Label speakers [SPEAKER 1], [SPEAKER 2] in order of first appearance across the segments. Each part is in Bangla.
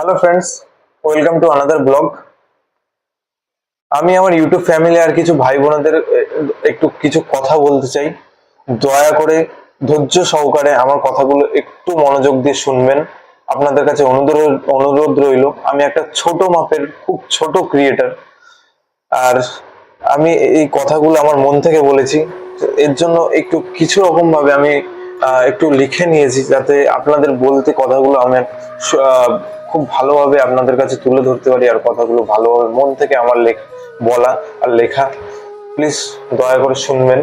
[SPEAKER 1] Hello friends welcome to another blog আমি আমার ইউটিউব ফ্যামিলি আর কিছু ভাই বোনেদের একটু কিছু কথা বলতে চাই। দয়া করে ধৈর্য সহকারে আমার কথাগুলো একটু মনোযোগ দিয়ে শুনবেন। আপনাদের কাছে অনুরোধ অনুরোধ রইল, আমি একটা ছোট মাপের, খুব ছোট ক্রিয়েটার আর আমি এই কথাগুলো আমার মন থেকে বলেছি। এর জন্য একটু কিছু রকম ভাবে আমি একটু লিখে নিয়েছি যাতে আপনাদের বলতে কথাগুলো আমি খুব ভালোভাবে আপনাদের কাছে তুলে ধরতে পারি আর কথাগুলো ভালোভাবে মন থেকে আমার লেখ, বলা আর লেখা। প্লিজ দয়া করে শুনবেন।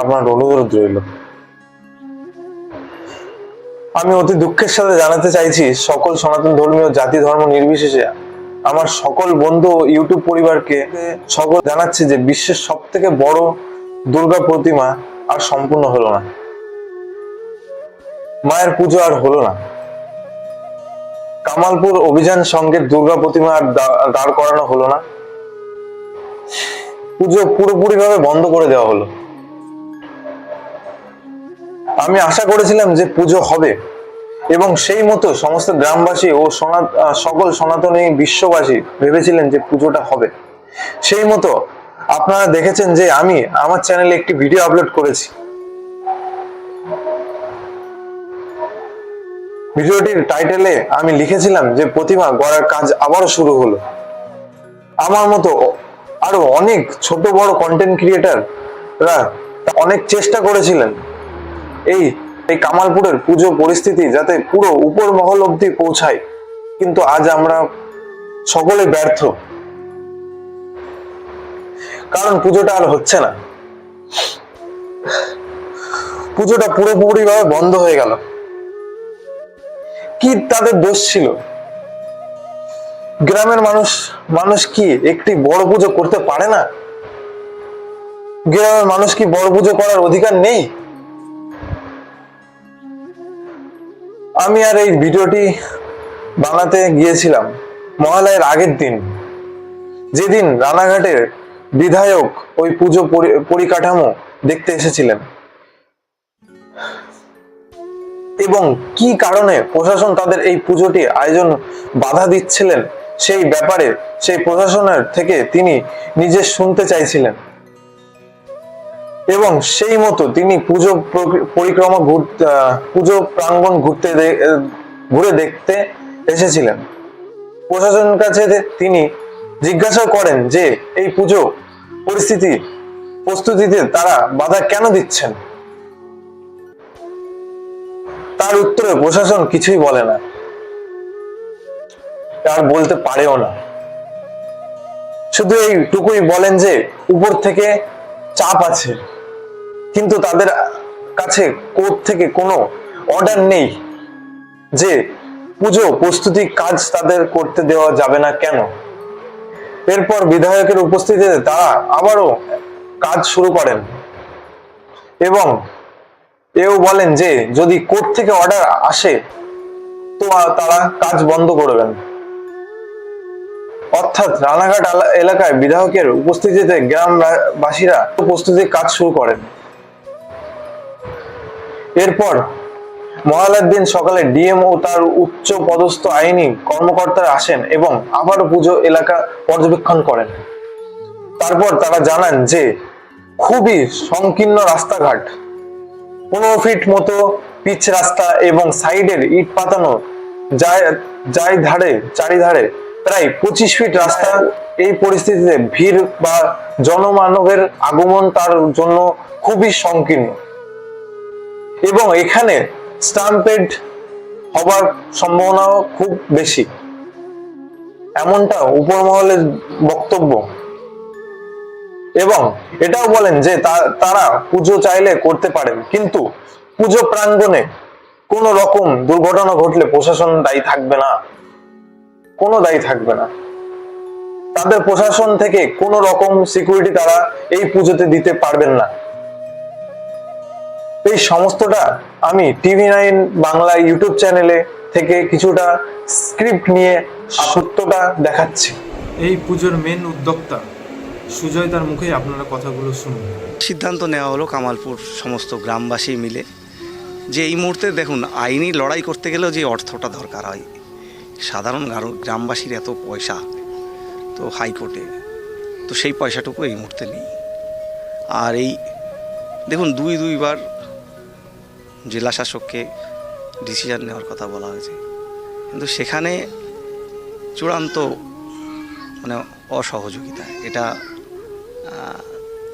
[SPEAKER 1] আপনার অনুরোধ রইল। আমি অতি দুঃখের সাথে জানাতে চাইছি, সকল সনাতন ধর্মীয় জাতি ধর্ম নির্বিশেষে আমার সকল বন্ধু ইউটিউব পরিবারকে সকল জানাচ্ছি যে বিশ্বের সব থেকে বড় দুর্গা প্রতিমা আর সম্পূর্ণ হলো না। মায়ের পুজো আর হলো না। কামালপুর অভিযান সঙ্গের দুর্গা প্রতিমা আর দাঁড় করানো হলো না। পুজো পুরোপুরি ভাবে বন্ধ করে দেওয়া হলো। আমি আশা করেছিলাম যে পুজো হবে এবং সেই মতো সমস্ত গ্রামবাসী ও সকল সনাতনী বিশ্ববাসী ভেবেছিলেন যে পুজোটা হবে। সেই মতো আপনারা দেখেছেন যে আমি আমার চ্যানেলে একটি ভিডিও আপলোড করেছি। ভিডিওটির টাইটেলে আমি লিখেছিলাম যে, প্রতিমা গড়ার কাজ আবারও শুরু হলো। আমার মতো আরও অনেক ছোট বড় কন্টেন্ট ক্রিয়েটাররা অনেক চেষ্টা করেছিলেন এই এই কামালপুরের পুজো পরিস্থিতি যাতে পুরো উপর মহল অব্দি পৌঁছায়। কিন্তু আজ আমরা সকলে ব্যর্থ। কারণ পুজোটা আর হচ্ছে না। পুজোটা পুরোপুরি ভাবে বন্ধ হয়ে গেল। কি তাদের দোষ ছিল? গ্রামের মানুষ মানুষ কি একটি বড় পুজো করতে পারে না? গ্রামের মানুষ কি বড় পুজো করার অধিকার নেই? আমি আর এই ভিডিওটি বানাতে গিয়েছিলাম মহালয়ের আগের দিন। যেদিন রানাঘাটের বিধায়ক ওই পুজো পরি- পরিকাঠামো দেখতে এসেছিলেন। এবং কি কারণে প্রশাসন তাদের এই পুজোটি আয়োজন বাধা দিচ্ছিলেন সেই ব্যাপারে সেই প্রশাসনের থেকে তিনি নিজে শুনতে চাইছিলেন। এবং সেই মতো তিনি পুজো পরিক্রমা ঘুরতে পুজো প্রাঙ্গণ ঘুরতে ঘুরে দেখতে এসেছিলেন। প্রশাসনের কাছে তিনি জিজ্ঞাসা করেন যে, এই পুজো পরিস্থিতি প্রস্তুতিতে তারা বাধা কেন দিচ্ছেন? তার উত্তরে প্রশাসন কিছুই বলে না। আর বলতে পারেও না। শুধু এইটুকুই বলেন যে, উপর থেকে চাপ আছে। কিন্তু তাদের কাছে কোর্ট থেকে কোনো অর্ডার নেই যে, পুজো, প্রস্তুতি, কাজ তাদের করতে দেওয়া যাবে না কেন? এরপর বিধায়কের উপস্থিতিতে তারা আবারও কাজ শুরু করেন। এবং এও বলেন যে যদি কোর্ট থেকে অর্ডার আসে, তো তারা কাজ বন্ধ করবেন। অর্থাৎ রানাঘাট এলাকায় বিধায়কের উপস্থিতিতে গ্রামবাসীরা প্রস্তুতির কাজ শুরু করেন। এরপর মহালয়ার দিন সকালে ডিএম ও তার উচ্চ পদস্থ আইনি কর্মকর্তারা আসেন এবং আবার পুজো এলাকা পর্যবেক্ষণ করেন। তারপর তারা জানান যে খুবই সংকীর্ণ রাস্তাঘাট। পনেরো ফিট মতো পিচ রাস্তা এবং সাইডের ইট পাতানো যায় ধারে, চারিধারে প্রায় পঁচিশ ফিট রাস্তা। এই পরিস্থিতিতে ভিড় বা জনমানবের আগমন তার জন্য খুবই সংকীর্ণ। এবং এখানে স্টাম্পেড হবার সম্ভাবনাও খুব বেশি। এমনটা উপর মহলের বক্তব্য। এবং এটাও বলেন যে তারা পুজো চাইলে করতে পারেন। কিন্তু পুজো প্রাঙ্গণে কোনো রকম দুর্ঘটনা ঘটলে প্রশাসন দায়ী থাকবে না। কোনো দায়ী থাকবে না। তাদের প্রশাসন থেকে কোনো রকম সিকিউরিটি তারা এই পুজোতে দিতে পারবেন না। এই সমস্তটা আমি টিভি নাইন বাংলা ইউটিউব চ্যানেলে থেকে কিছুটা স্ক্রিপ্ট নিয়ে সত্যটা দেখাচ্ছি।
[SPEAKER 2] এই পুজোর মেন উদ্যোক্তা সুজয় তার মুখে আপনারা কথাগুলো শুনুন।
[SPEAKER 3] সিদ্ধান্ত নেওয়া হলো কামালপুর সমস্ত গ্রামবাসী মিলে যে এই মুহূর্তে দেখুন, আইনি লড়াই করতে গেলেও যে অর্থটা দরকার হয়, সাধারণ গ্রামবাসীর এত পয়সা তো হাইকোর্টে, তো সেই পয়সাটুকু এই মুহূর্তে নেই। আর এই দেখুন, দুই দুইবার জেলা শাসককে ডিসিশন নেওয়ার কথা বলা হয়েছে। কিন্তু সেখানে চূড়ান্ত মানে অসহযোগিতা, এটা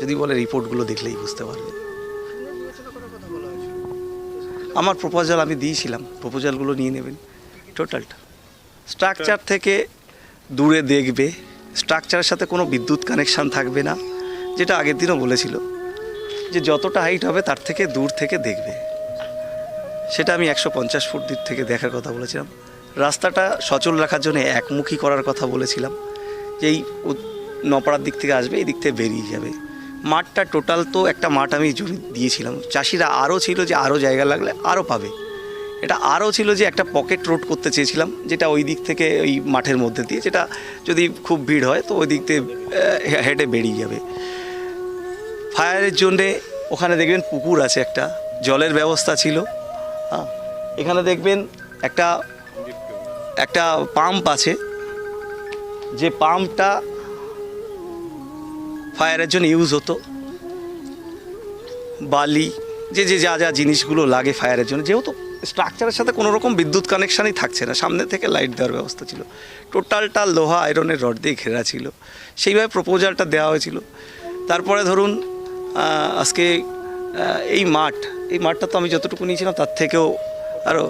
[SPEAKER 3] যদি বলে রিপোর্টগুলো দেখলেই বুঝতে পারবে। আমার প্রপোজাল আমি দিয়েছিলাম। প্রপোজালগুলো নিয়ে নেবেন। টোটালটা স্ট্রাকচার থেকে দূরে দেখবে। স্ট্রাকচারের সাথে কোনো বিদ্যুৎ কানেকশান থাকবে না। যেটা আগের দিনও বলেছিল। যে যতটা হাইট হবে তার থেকে দূর থেকে দেখবে। সেটা আমি একশো পঞ্চাশ ফুট দিক থেকে দেখার কথা বলেছিলাম। রাস্তাটা সচল রাখার জন্য একমুখী করার কথা বলেছিলাম। যে এই নপাড়ার দিক থেকে আসবে, এই দিক থেকে বেরিয়ে যাবে। মাঠটা টোটাল তো একটা মাঠ আমি জমি দিয়েছিলাম। চাষিরা আরও ছিল যে আরও জায়গা লাগলে আরও পাবে। এটা আরও ছিল যে একটা পকেট রোড করতে চেয়েছিলাম, যেটা ওই দিক থেকে ওই মাঠের মধ্যে দিয়ে, যেটা যদি খুব ভিড় হয় তো ওই দিক থেকে হেঁটে বেরিয়ে যাবে। ফায়ারের জন্যে ওখানে দেখবেন পুকুর আছে একটা, জলের ব্যবস্থা ছিল। হ্যাঁ এখানে দেখবেন একটা একটা পাম্প আছে। যে পাম্পটা ফায়ারের জন্য ইউজ হতো। বালি, যে যে, যা যা জিনিসগুলো লাগে ফায়ারের জন্য। যেহেতু স্ট্রাকচারের সাথে কোনো রকম বিদ্যুৎ কানেকশানই থাকছে না, সামনে থেকে লাইট দেওয়ার ব্যবস্থা ছিল। টোটালটা লোহা আয়রনের রড দিয়ে ঘেরা ছিল। সেইভাবে প্রপোজালটা দেওয়া হয়েছিল। তারপরে ধরুন আজকে এই মাঠ, এই মাঠটা তো আমি যতটুকু নিয়েছিলাম তার থেকেও আরও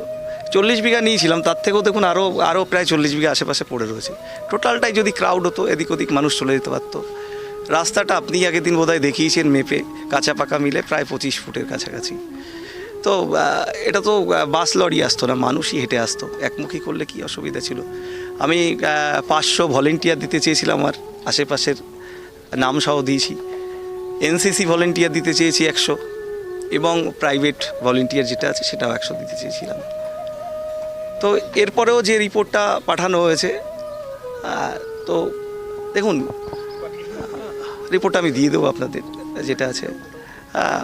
[SPEAKER 3] চল্লিশ বিঘা নিয়েছিলাম, তার থেকেও দেখুন আরও আরও প্রায় চল্লিশ বিঘা আশেপাশে পড়ে রয়েছে। টোটালটাই যদি ক্রাউড হতো, এদিক ওদিক মানুষ চলে যেতে পারতো। রাস্তাটা আপনি আগের দিন বোধহয় দেখিয়েছেন মেপে, কাঁচা পাকা মিলে প্রায় পঁচিশ ফুটের কাছাকাছি। তো এটা তো বাস লরি আসতো না, মানুষই হেঁটে আসতো। একমুখী করলে কি অসুবিধা ছিল? আমি পাঁচশো ভলেন্টিয়ার দিতে চেয়েছিলাম আমার আশেপাশের নামসহ দিয়েছি। এনসিসি ভলেন্টিয়ার দিতে চেয়েছি একশো এবং প্রাইভেট ভলেন্টিয়ার যেটা আছে সেটাও একশো দিতে চেয়েছিলাম। তো, এরপরেও যে রিপোর্টটা পাঠানো হয়েছে তো দেখুন রিপোর্ট আমি দিয়ে দেবো আপনাদের, যেটা আছে।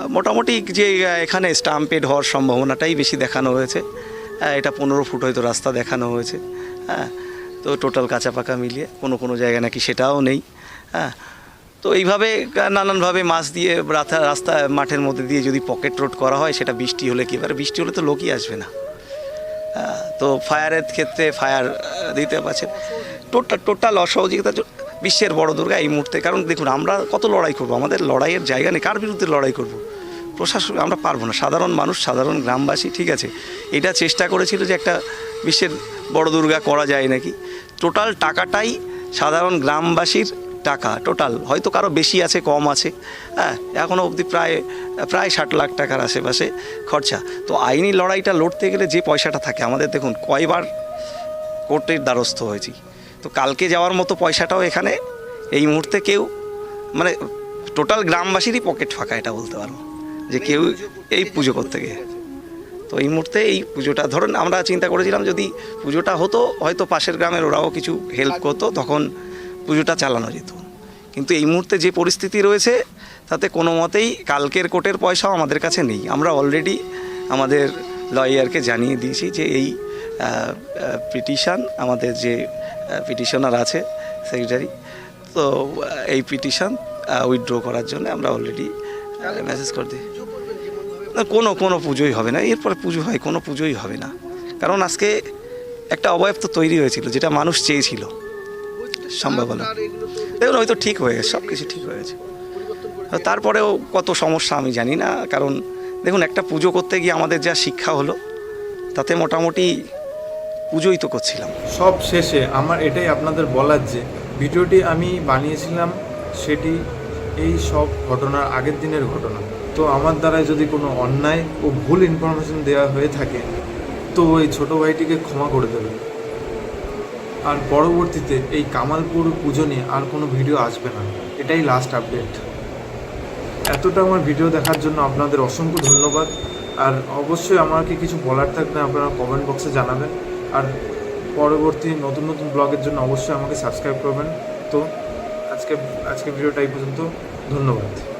[SPEAKER 3] মোটামুটি যে এখানে স্টাম্পেড হওয়ার সম্ভাবনাটাই বেশি দেখানো হয়েছে। এটা পনেরো ফুট হয়তো রাস্তা দেখানো হয়েছে। হ্যাঁ তো টোটাল কাঁচা পাকা মিলিয়ে কোনো কোনো জায়গা নাকি সেটাও নেই। হ্যাঁ তো এইভাবে নানানভাবে মাছ দিয়ে রাস্তা রাস্তা, মাঠের মধ্যে দিয়ে যদি পকেট রোড করা হয়, সেটা বৃষ্টি হলে কি বৃষ্টি হলে তো লোকই আসবে না। তো ফায়ারের ক্ষেত্রে ফায়ার দিতে পারছেন। টোটাল টোটাল অসহযোগিতা জ- বিশ্বের বড় দুর্গা এই মুহূর্তে। কারণ দেখুন, আমরা কত লড়াই করব? আমাদের লড়াইয়ের জায়গা নেই। কার বিরুদ্ধে লড়াই করব? প্রশাসন, আমরা পারব না। সাধারণ মানুষ, সাধারণ গ্রামবাসী, ঠিক আছে? এটা চেষ্টা করেছিল যে একটা বিশ্বের বড় দুর্গা করা যায় নাকি। টোটাল টাকাটাই সাধারণ গ্রামবাসীর টাকা, টোটাল। হয়তো কারও বেশি আছে, কম আছে। হ্যাঁ এখনও অবধি প্রায় প্রায় ষাট লাখ টাকার আশেপাশে খরচা। তো আইনি লড়াইটা লড়তে গেলে যে পয়সাটা থাকে, আমাদের দেখুন, কয়বার কোর্টের দ্বারস্থ হয়েছি। তো কালকে যাওয়ার মতো পয়সাটাও এখানে এই মুহূর্তে কেউ মানে টোটাল গ্রামবাসীরই পকেট ফাঁকা, এটা বলতে পারব। যে কেউ এই পুজো করতে গিয়ে। তো এই মুহূর্তে এই পুজোটা, ধরুন আমরা চিন্তা করেছিলাম যদি পুজোটা হতো, হয়তো পাশের গ্রামের ওরাও কিছু হেল্প করতো, তখন পুজোটা চালানো যেত। কিন্তু এই মুহূর্তে যে পরিস্থিতি রয়েছে, তাতে কোনো মতেই কালকের কোর্টের পয়সাও আমাদের কাছে নেই। আমরা অলরেডি আমাদের লয়ারকে জানিয়ে দিয়েছি যে এই পিটিশন, আমাদের যে পিটিশনার আছে, সেক্রেটারি। তো এই পিটিশন উইথড্র করার জন্য আমরা অলরেডি মেসেজ করে দিই। না, কোনো কোনো পুজোই হবে না। এরপরে পুজো হয়, কোনো পুজোই হবে না। কারণ আজকে একটা অবয়ব তো তৈরি হয়েছিল, যেটা মানুষ চেয়েছিল। সম্ভাবনা। দেখুন হয়তো ঠিক হয়ে গেছে সব কিছু ঠিক হয়ে গেছে। তারপরেও কত সমস্যা আমি জানি না, কারণ দেখুন, একটা পুজো করতে গিয়ে আমাদের যা শিক্ষা হলো, তাতে মোটামুটি পুজোই তো করছিলাম।
[SPEAKER 2] সব শেষে আমার এটাই আপনাদের বলার যে ভিডিওটি আমি বানিয়েছিলাম, সেটি এই সব ঘটনার আগের দিনের ঘটনা। তো আমার দ্বারা যদি কোনো অন্যায় ও ভুল ইনফরমেশন দেওয়া হয়ে থাকে, তো ওই ছোট ভাইটিকে ক্ষমা করে দেবেন। আর পরবর্তীতে এই কামালপুর পুজো নিয়ে আর কোনো ভিডিও আসবে না। এটাই লাস্ট আপডেট এতটা আমার ভিডিও দেখার জন্য আপনাদের অসংখ্য ধন্যবাদ। আর অবশ্যই আমাকে কিছু বলার থাকলে আপনারা কমেন্ট বক্সে জানাবেন। আর পরবর্তী নতুন নতুন ব্লগের জন্য অবশ্যই আমাকে সাবস্ক্রাইব করবেন। তো আজকে আজকে ভিডিওটা এই পর্যন্ত। ধন্যবাদ।